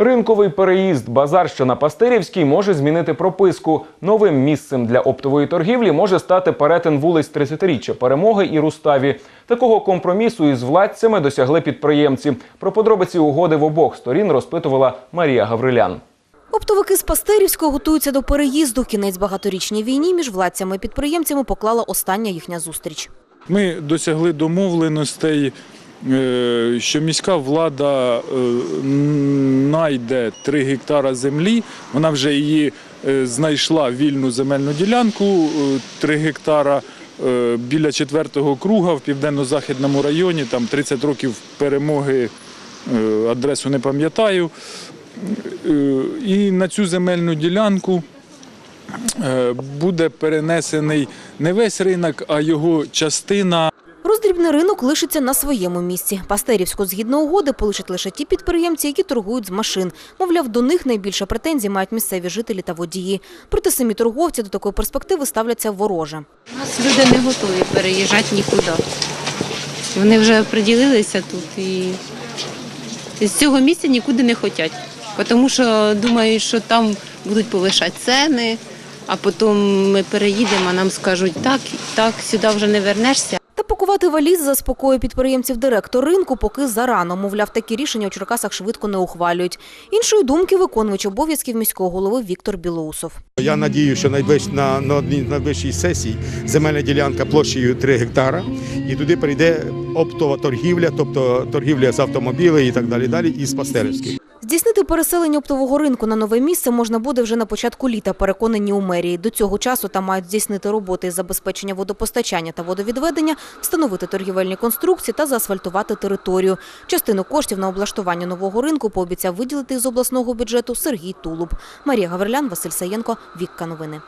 Ринковий переїзд базар, що на Пастирівській, може змінити прописку. Новим місцем для оптової торгівлі може стати перетин вулиць 30-річчя перемоги і Руставі. Такого компромісу із владцями досягли підприємці. Про подробиці угоди в обох сторін розпитувала Марія Гаврилян. Оптовики з Пастерівського готуються до переїзду. Кінець багаторічній війні між владцями і підприємцями поклала остання їхня зустріч. Ми досягли домовленостей, що міська влада знайде 3 гектара землі. Вона вже її е, знайшла вільну земельну ділянку 3 гектара е, біля четвертого круга в південно-західному районі. Там 30 років перемоги, е, адресу не пам'ятаю. Е, І на цю земельну ділянку е, буде перенесений не весь ринок, а його частина. Роздрібний ринок лишиться на своєму місці. Пастерівську згідно угоди полишать лише ті підприємці, які торгують з машин. Мовляв, до них найбільше претензій мають місцеві жителі та водії. Проте самі торговці до такої перспективи ставляться вороже. У нас люди не готові переїжджати нікуди. Вони вже приділилися тут і з цього місця нікуди не хочуть. Тому що думають, що там будуть повишати ціни, а потім ми переїдемо, а нам скажуть, так, так, сюди вже не вернешся. Та валіз заспокоює підприємців директор ринку поки зарано. Мовляв, такі рішення у Черкасах швидко не ухвалюють. Іншої думки виконувач обов'язків міського голови Віктор Білоусов. Я надію, що на, одній найближчій сесій земельна ділянка площею 3 гектара, і туди прийде оптова торгівля, тобто торгівля з автомобілів і так далі, далі, і з пастерівських. Здійснити переселення оптового ринку на нове місце можна буде вже на початку літа, переконані у мерії. До цього часу там мають здійснити роботи із забезпечення водопостачання та водовідведення, встановити торгівельні конструкції та заасфальтувати територію. Частину коштів на облаштування нового ринку пообіцяв виділити із обласного бюджету Сергій Тулуб. Марія Гаврилян, Василь Саєнко, Вікка Новини.